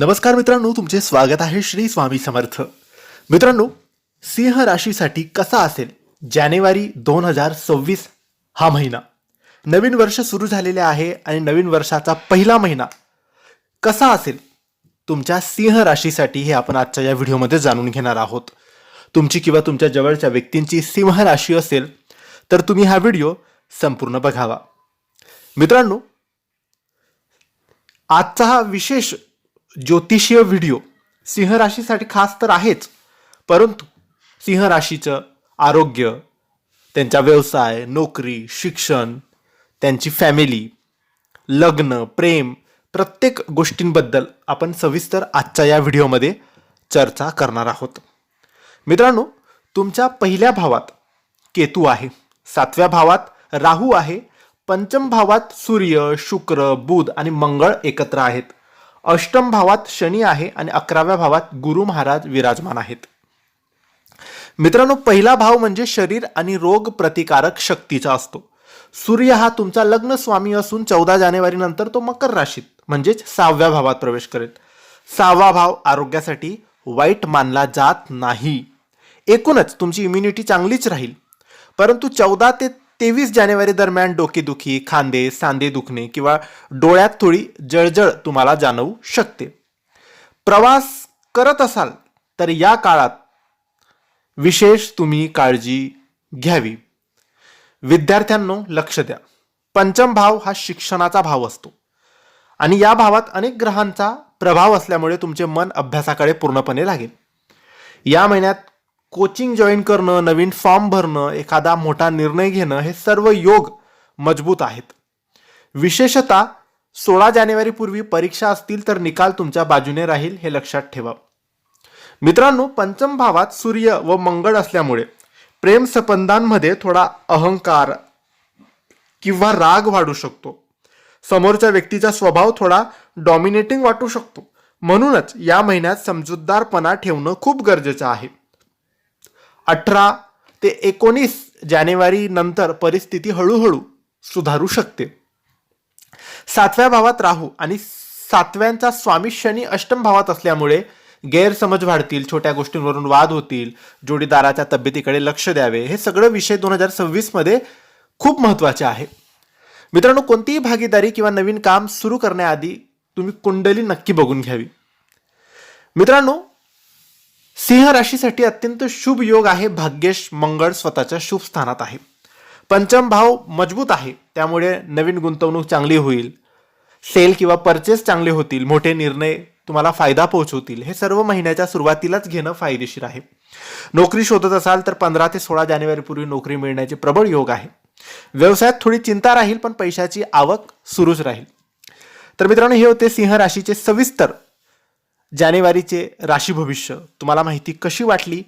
नमस्कार मित्रांनो तुमचे स्वागत आहे श्री स्वामी समर्थ. मित्रांनो सिंह राशीसाठी कसा असेल जानेवारी दोन हजार सव्वीस हा महिना? नवीन वर्ष सुरू झालेले आहे आणि नवीन वर्षाचा पहिला महिना कसा असेल? तुमच्या सिंह राशीसाठी हे आपण आजच्या या व्हिडिओमध्ये जाणून घेणार आहोत. तुमची किंवा तुमच्या जवळच्या व्यक्तींची सिंह राशी असेल तर तुम्ही हा व्हिडिओ संपूर्ण बघावा. मित्रांनो आजचा हा विशेष ज्योतिषीय व्हिडिओ सिंह राशीसाठी खास तर आहेच परंतु सिंह राशीचं आरोग्य त्यांचा व्यवसाय नोकरी शिक्षण त्यांची फॅमिली लग्न प्रेम प्रत्येक गोष्टींबद्दल आपण सविस्तर आजच्या या व्हिडिओमध्ये चर्चा करणार आहोत. मित्रांनो तुमच्या पहिल्या भावात केतू आहे सातव्या भावात राहू आहे पंचम भावात सूर्य शुक्र बुध आणि मंगळ एकत्र आहेत. अष्टम भावात शनी आहे आणि अकराव्या भावात गुरु महाराज विराजमान आहेत. मित्रांनो पहिला भाव म्हणजे शरीर आणि रोग प्रतिकारक शक्तीचा असतो. सूर्य हा तुमचा लग्न स्वामी असून चौदा जानेवारी नंतर तो मकर राशीत म्हणजेच सहाव्या भावात प्रवेश करेल. सहावा भाव आरोग्यासाठी वाईट मानला जात नाही. एकूणच तुमची इम्युनिटी चांगलीच राहील. परंतु चौदा ते तेवीस जानेवारी दरम्यान डोकेदुखी खांदे सांधे दुखणे किंवा डोळ्यात थोडी जळजळ तुम्हाला जाणवू शकते. प्रवास करत असाल तर या काळात विशेष तुम्ही काळजी घ्यावी. विद्यार्थ्यांनो लक्ष द्या. पंचम भाव हा शिक्षणाचा भाव असतो. आणि या भावात अनेक ग्रहांचा प्रभाव असल्यामुळे तुमचे मन अभ्यासाकडे पूर्णपणे लागेल. या महिन्यात कोचिंग जॉईन करणं नवीन फॉर्म भरणं एखादा मोठा निर्णय घेणं हे सर्व योग मजबूत आहेत. विशेषतः सोळा जानेवारीपूर्वी परीक्षा असतील तर निकाल तुमच्या बाजूने राहील हे लक्षात ठेवा. मित्रांनो पंचम भावात सूर्य व मंगळ असल्यामुळे प्रेम संबंधांमध्ये थोडा अहंकार किंवा राग वाढू शकतो. समोरच्या व्यक्तीचा स्वभाव थोडा डॉमिनेटिंग वाटू शकतो. म्हणूनच या महिन्यात समजूतदारपणा ठेवणं खूप गरजेचं आहे. अठरा ते एकोणीस जानेवारी नंतर परिस्थिती हळूहळू सुधारू शकते. सातव्या भावात राहू आणि सातव्यांचा स्वामी शनी अष्टम भावात असल्यामुळे गैरसमज वाढतील छोट्या गोष्टींवरून वाद होतील जोडीदाराच्या तब्येतीकडे लक्ष द्यावे हे सगळं विषय दोन हजार सव्वीसमध्ये खूप महत्त्वाचे आहे. मित्रांनो कोणतीही भागीदारी किंवा नवीन काम सुरू करण्याआधी तुम्ही कुंडली नक्की बघून घ्यावी. मित्रांनो सिंह राशीसाठी अत्यंत शुभ योग आहे. भाग्येश मंगळ स्वतःच्या शुभ स्थानात आहे. पंचम भाव मजबूत आहे. त्यामुळे नवीन गुंतवणूक चांगली होईल. सेल किंवा परचेस चांगले होतील. मोठे निर्णय तुम्हाला फायदा पोहोचवतील. हे सर्व महिन्याच्या सुरुवातीलाच घेणं फायदेशीर आहे. नोकरी शोधत असाल तर पंधरा ते सोळा जानेवारीपूर्वी नोकरी मिळण्याचे प्रबळ योग आहे. व्यवसायात थोडी चिंता राहील पण पैशाची आवक सुरूच राहील. तर मित्रांनो हे होते सिंह राशीचे सविस्तर जानेवारीचे राशी भविष्य. तुम्हाला माहिती कशी वाटली?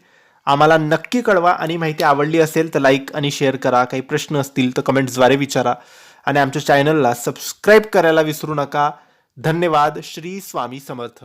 आम्हाला नक्की कळवा. आणि माहिती आवडली असेल तर लाईक आणि शेअर करा. काही प्रश्न असतील तर कमेंट्सद्वारे विचारा. आणि आमच्या चॅनलला सबस्क्राईब करायला विसरू नका. धन्यवाद. श्री स्वामी समर्थ.